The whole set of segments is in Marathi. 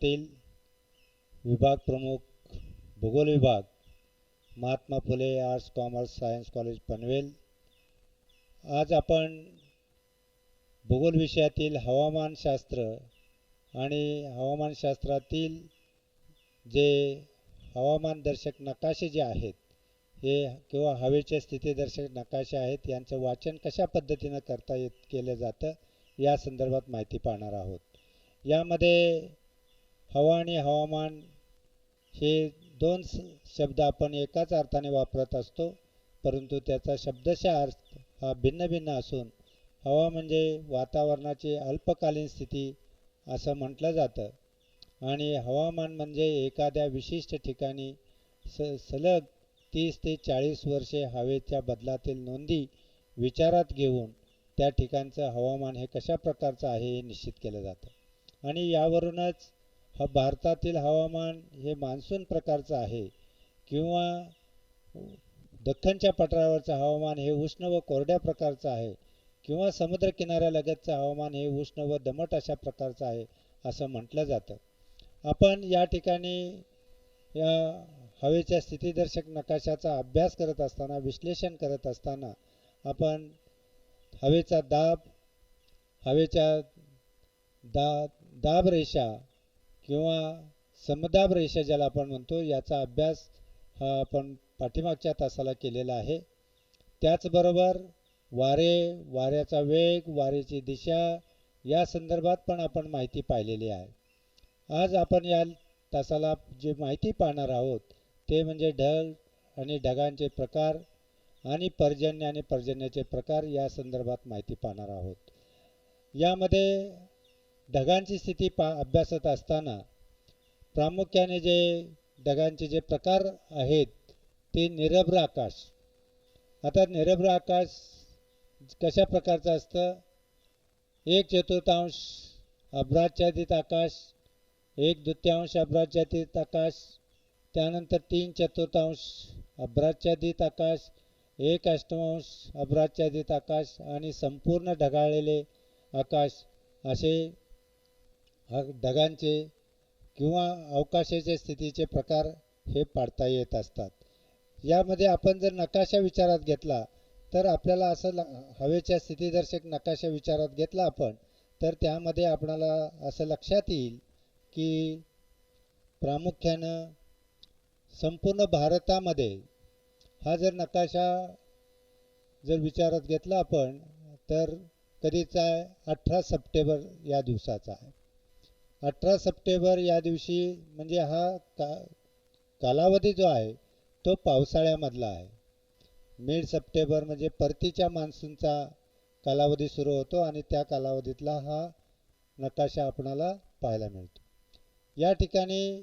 पाटील विभाग प्रमुख भूगोल विभाग Mahatma Phule arts commerce science college Panvel. आज आपण भूगोल विषयातील हवामानशास्त्र आणि हवामानशास्त्रातील जे हवामानदर्शक नकाशे जे आहेत हे किंवा हवेचे स्थितीदर्शक नकाशे आहेत यांचं वाचन कशा पद्धतीनं करता येत केलं जातं या संदर्भात माहिती पाहणार आहोत. यामध्ये हवा आणि हवामान हे दोन शब्द आपण एकाच अर्थाने वापरत असतो परंतु त्याचा शब्दशः अर्थ हा भिन्न भिन्न असून हवा म्हणजे वातावरणाची अल्पकालीन स्थिती असं म्हटलं जातं. आणि हवामान म्हणजे एखाद्या विशिष्ट ठिकाणी स सलग तीस ते चाळीस वर्षे हवेच्या बदलातील नोंदी विचारात घेऊन त्या ठिकाणचं हवामान हे कशा प्रकारचं आहे हे निश्चित केलं जातं. आणि यावरूनच हा भारतातील हवामान हे मान्सून प्रकारचं आहे. किंवा दख्खनच्या पठारावरचं हवामान हे उष्ण व कोरड्या प्रकारचं आहे. किंवा समुद्रकिनाऱ्यालगतचं हवामान हे उष्ण व दमट अशा प्रकारचं आहे असं म्हटलं जातं. आपण या ठिकाणी या हवेच्या स्थितीदर्शक नकाशाचा अभ्यास करत असताना विश्लेषण करत असताना आपण हवेचा दाब हवेच्या दा दाब रेषा किंवा समदाब रेषा ज्याला आपण म्हणतो याचा अभ्यास हा आपण पाठीमागच्या तासाला केलेला आहे. त्याचबरोबर वारे वाऱ्याचा वेग वारेची दिशा या संदर्भात पण आपण माहिती पाहिलेली आहे. आज आपण या तासाला जे माहिती पाहणार आहोत ते म्हणजे ढग आणि ढगांचे प्रकार आणि पर्जन्य आणि पर्जन्याचे प्रकार या संदर्भात माहिती पाहणार आहोत. यामध्ये ढगांची स्थिती पा अभ्यासत असताना प्रामुख्याने जे ढगांचे जे प्रकार आहेत ते निरभ्र आकाश. आता निरभ्र आकाश कशा प्रकारचं असतं? एक चतुर्थांश अभ्राच्छादित आकाश एक द्वितीयांश अभ्राच्छादित आकाश त्यानंतर तीन चतुर्थांश अभ्राच्छादित आकाश एक अष्टमांश अभ्राच्छादित आकाश आणि संपूर्ण ढगाळलेले आकाश असे ढगांचे किंवा अवकाशाच्या स्थितीचे प्रकार हे पाडता येत असतात. यामध्ये आपण जर नकाशा विचारात घेतला तर आपल्याला असं ल हवेच्या स्थितीदर्शक नकाशा विचारात घेतला आपण तर त्यामध्ये आपणाला असं लक्षात येईल की प्रामुख्यानं संपूर्ण भारतामध्ये हा जर नकाशा जर विचारात घेतला आपण तर कधीचा आहे अठरा सप्टेंबर या दिवसाचा आहे. अठरा सप्टेंबर या दिवशी म्हणजे हा का कालावधी जो आहे तो पावसाळ्यामधला आहे. मिड सप्टेंबर म्हणजे परतीच्या मान्सूनचा कालावधी सुरू होतो आणि त्या कालावधीतला हा नकाशा आपणाला पाहायला मिळतो. या ठिकाणी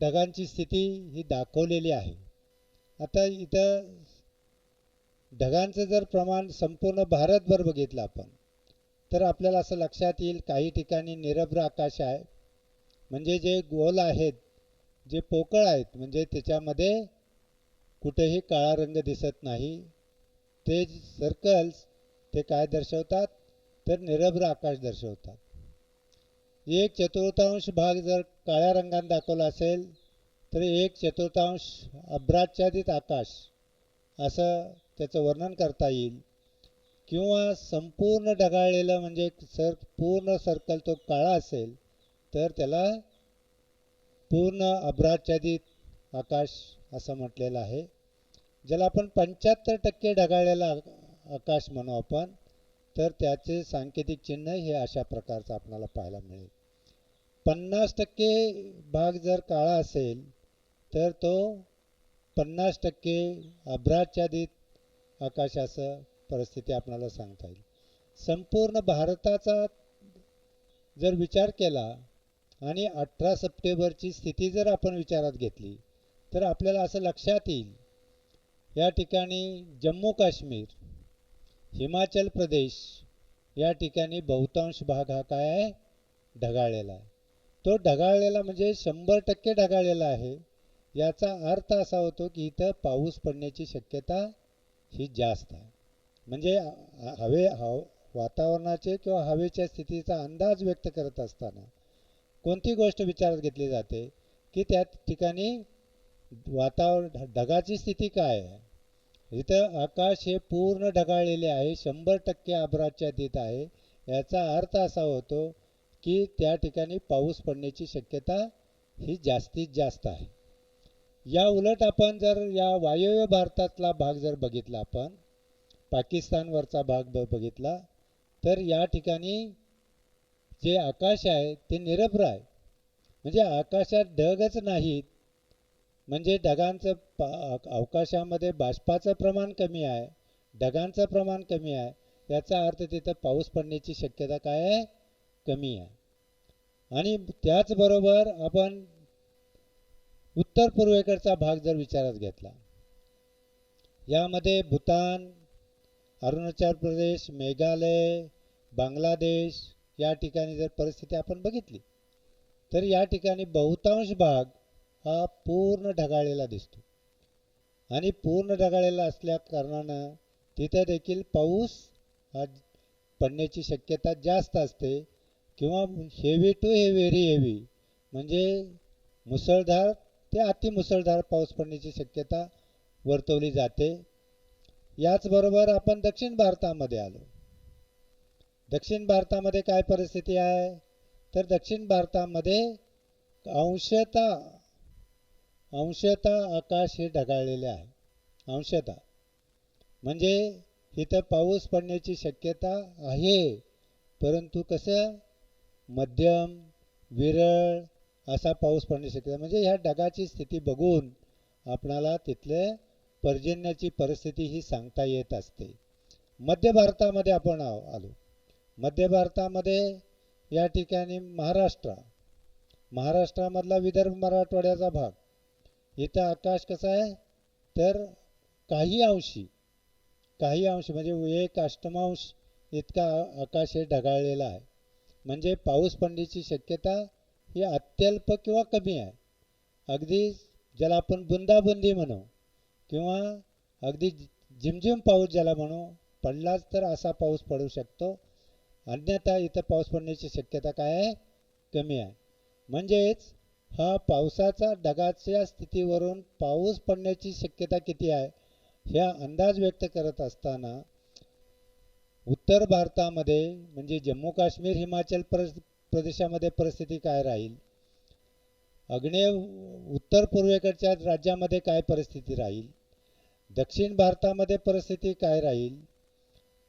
ढगांची स्थिती ही दाखवलेली आहे. आता इथं ढगांचं जर प्रमाण संपूर्ण भारतभर बघितलं आपण तर आपल्याला असं लक्षात येईल काही ठिकाणी निरभ्र आकाश आहे. म्हणजे जे गोल आहेत जे पोकळ आहेत म्हणजे त्याच्यामध्ये कुठेही काळा रंग दिसत नाही. ते सर्कल्स ते काय दर्शवतात? तर निरभ्र आकाश दर्शवतात. एक चतुर्थांश भाग जर काळ्या रंगाने दाखवला असेल तर एक चतुर्थांश अभ्राच्छादित आकाश असं त्याचं वर्णन करता येईल. किंवा संपूर्ण ढगाळलेलं म्हणजे सर पूर्ण सर्कल तो काळा असेल तर त्याला पूर्ण अभ्राच्छादित आकाश असं म्हटलेलं आहे. ज्याला आपण पंच्याहत्तर टक्के ढगाळलेला आकाश म्हणू आपण तर त्याचे सांकेतिक चिन्ह हे अशा प्रकारचं आपल्याला पाहायला मिळेल. पन्नास टक्के भाग जर काळा असेल तर तो पन्नास टक्के अभ्राच्छादित आकाशाचं परिस्थिती आपणाला सांगता येईल. संपूर्ण भारताचा जर विचार केला आणि अठरा सप्टेंबरची स्थिती जर आपण विचारात घेतली तर आपल्याला असं लक्षात येईल या ठिकाणी जम्मू काश्मीर हिमाचल प्रदेश या ठिकाणी बहुतांश भाग हा काय आहे? ढगाळलेला आहे. तो ढगाळलेला म्हणजे शंभर टक्के ढगाळलेला आहे. याचा अर्थ असा होतो की इथं पाऊस पडण्याची शक्यता ही जास्त आहे. म्हणजे हवे हव वातावरणाचे किंवा हवेच्या स्थितीचा अंदाज व्यक्त करत असताना कोणती गोष्ट विचारात घेतली जाते? की त्या ठिकाणी वातावरण ढगाची स्थिती काय आहे? इथं आकाश हे पूर्ण ढगाळलेले आहे शंभर टक्के अभ्राच्छादित आहे. याचा अर्थ असा होतो की त्या ठिकाणी पाऊस पडण्याची शक्यता ही जास्तीत जास्त आहे. या उलट आपण जर या वायव्य भारतातला भाग जर बघितला आपण पाकिस्तानवरचा भाग ब बघितला तर या ठिकाणी जे आकाश आहे ते निरभ्र आहे. म्हणजे आकाशात ढगच नाहीत. म्हणजे ढगांचं पा अवकाशामध्ये बाष्पाचं प्रमाण कमी आहे ढगांचं प्रमाण कमी आहे. याचा अर्थ तिथं पाऊस पडण्याची शक्यता काय आहे? कमी आहे. आणि त्याचबरोबर आपण उत्तर पूर्वेकडचा भाग जर विचारात घेतला यामध्ये भूतान अरुणाचल प्रदेश मेघालय बांगलादेश या ठिकाणी जर परिस्थिती आपण बघितली तर या ठिकाणी बहुतांश भाग हा पूर्ण ढगाळलेला दिसतो. आणि पूर्ण ढगाळलेला असल्या कारणानं तिथे देखील पाऊस हा पडण्याची शक्यता जास्त असते किंवा heavy to heavy very heavy म्हणजे मुसळधार ते अतिमुसळधार पाऊस पडण्याची शक्यता वर्तवली जाते. याचबरोबर आपण दक्षिण भारतामध्ये आलो. दक्षिण भारतामध्ये काय परिस्थिती आहे? तर दक्षिण भारतामध्ये अंशता अंशता आकाश हे ढगाळलेले आहे. अंशता. म्हणजे इथं पाऊस पडण्याची शक्यता आहे. परंतु कसं? मध्यम विरळ असा पाऊस पडण्याची शक्यता. म्हणजे ह्या ढगाची स्थिती बघून आपणाला तिथले पर्जन्याची परिस्थिती ही सांगता येत असते. मध्य भारतामध्ये आपण आलो. मध्य भारतामध्ये या ठिकाणी महाराष्ट्र. महाराष्ट्रामधला विदर्भ मराठवाड्याचा भाग. इथं आकाश कसा आहे? तर काही अंशी काही अंश म्हणजे एक अष्टमांश इतका आकाश हे ढगाळलेला आहे. म्हणजे पाऊस पडण्याची शक्यता ही अत्यल्प किंवा कमी आहे. अगदी ज्याला आपण बुंदाबुंदी म्हणू. किंवा अगदी झिमझिम पाऊस ज्याला म्हणू पडलाच तर असा पाऊस पडू शकतो. अन्यथा इथं पाऊस पडण्याची शक्यता काय आहे? कमी आहे. म्हणजेच हा पावसाचा ढगाच्या स्थितीवरून पाऊस पडण्याची शक्यता किती आहे? ह्या अंदाज व्यक्त करत असताना उत्तर भारतामध्ये म्हणजे जम्मू काश्मीर हिमाचल प्रदेशामध्ये परिस्थिती काय राहील? आग्नेय उत्तर पूर्वेकडच्या राज्यामध्ये काय परिस्थिती राहील? दक्षिण भारतामध्ये परिस्थिती काय राहील?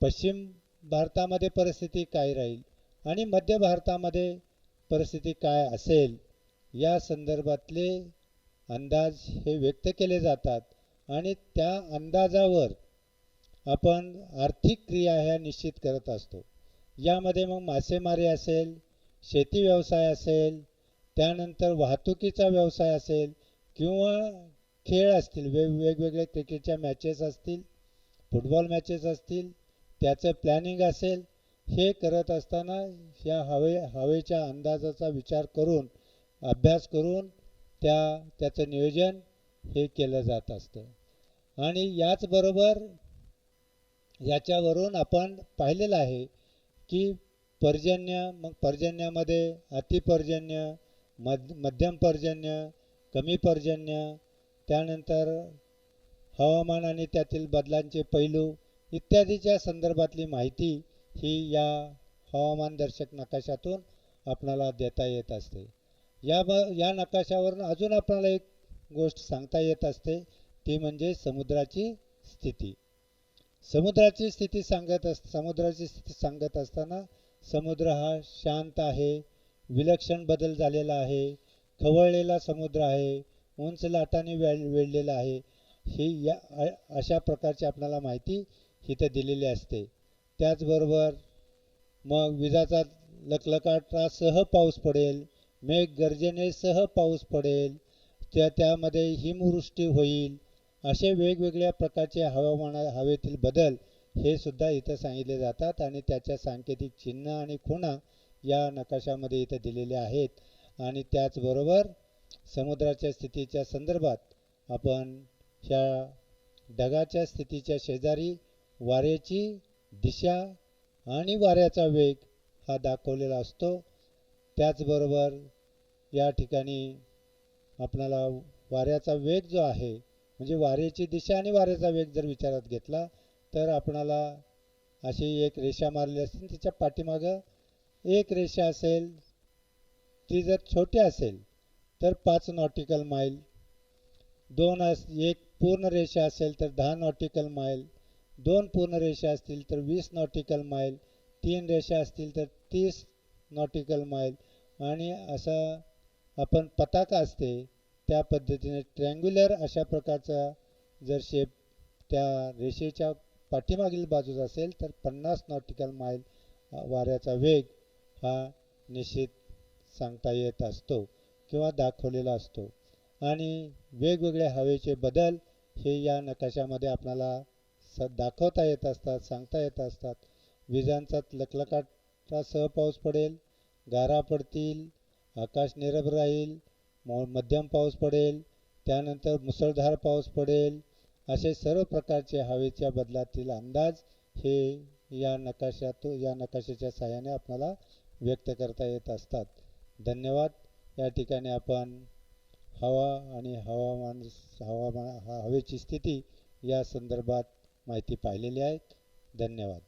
पश्चिम भारतामध्ये परिस्थिती काय राहील? आणि मध्य भारतामध्ये परिस्थिती काय असेल? या संदर्भातले अंदाज हे व्यक्त केले जातात आणि त्या अंदाजावर आपण आर्थिक क्रिया ह्या निश्चित करत असतो. यामध्ये मग मासेमारी असेल शेती व्यवसाय असेल त्यानंतर वाहतुकीचा व्यवसाय असेल किंवा खेळ असतील वेग वेगवेगळे क्रिकेटच्या मॅचेस असतील फुटबॉल मॅचेस असतील त्याचं प्लॅनिंग असेल हे करत असताना ह्या हवे हवेच्या अंदाजाचा विचार करून अभ्यास करून त्या त्याचं नियोजन हे केलं जात असतं. आणि याचबरोबर याच्यावरून आपण पाहिलेलं आहे की पर्जन्य मग पर्जन्यामध्ये अतिपर्जन्य मध मध्यम पर्जन्य कमी पर्जन्य त्यानंतर हवामान आणि त्यातील बदलांचे पैलू इत्यादीच्या संदर्भातली माहिती ही या हवामानदर्शक नकाशातून आपणाला देता येत असते. या ब या नकाशावरून अजून आपल्याला एक गोष्ट सांगता येत असते ती म्हणजे समुद्राची स्थिती. समुद्राची स्थिती सांगत अस समुद्राची स्थिती सांगत असताना समुद्र हा शांत आहे विलक्षण बदल झालेला आहे खवळलेला समुद्र आहे उंच लाटाने वेळ वेढलेला आहे ही या अशा प्रकारची आपल्याला माहिती इथं दिलेली असते. त्याचबरोबर मग विजाचा लकलकाटासह पाऊस पडेल मेघ गर्जनेसह पाऊस पडेल त्या त्यामध्ये हिमवृष्टी होईल असे वेगवेगळ्या प्रकारचे हवामाना हवेतील बदल हे सुद्धा इथं सांगितले जातात आणि त्याच्या सांकेतिक चिन्ह आणि खुणा या नकाशामध्ये इथं दिलेल्या आहेत. आणि त्याचबरोबर समुद्राच्या स्थितीच्या संदर्भात आपण ह्या ढगाच्या स्थितीच्या शेजारी वाऱ्याची दिशा आणि वाऱ्याचा वेग हा दाखवलेला असतो. त्याचबरोबर या ठिकाणी आपणाला वाऱ्याचा वेग जो आहे म्हणजे वाऱ्याची दिशा आणि वाऱ्याचा वेग जर विचारात घेतला तर आपणाला अशी एक रेषा मारली असेल तिच्या पाठीमागं एक रेषा असेल ती जर छोटी असेल तर पाच नॉटिकल माईल. दोन अस एक पूर्ण रेषा असेल तर दहा नॉटिकल माईल. दोन पूर्ण रेषा असतील तर वीस नॉटिकल माईल. तीन रेषा असतील तर तीस नॉटिकल माईल. आणि असं आपण पताका असते त्या पद्धतीने ट्रँग्युलर अशा प्रकारचा जर शेप त्या रेषेच्या पाठीमागील बाजूस असेल तर पन्नास नॉटिकल माईल वाऱ्याचा वेग हा निश्चित सांगता येत असतो. किंवा दाखवलेला असतो. आणि वेगवेगळे हवेचे बदल हे या नकाशामध्ये आपल्याला स दाखवता येत असतात सांगता येत असतात. विजांचा लखलखाटासह पाऊस पडेल गारा पडतील आकाश निरभ राहील मो मध्यम पाऊस पडेल त्यानंतर मुसळधार पाऊस पडेल. असे सर्व प्रकारचे हवेच्या बदलातील अंदाज हे या नकाशातून या नकाशाच्या सहाय्याने आपल्याला व्यक्त करता येत असतात. धन्यवाद. या ठिकाणी आपण हवा आणि हवामान हवामान हवेची स्थिती या संदर्भात माहिती पाहिलेली आहे. धन्यवाद.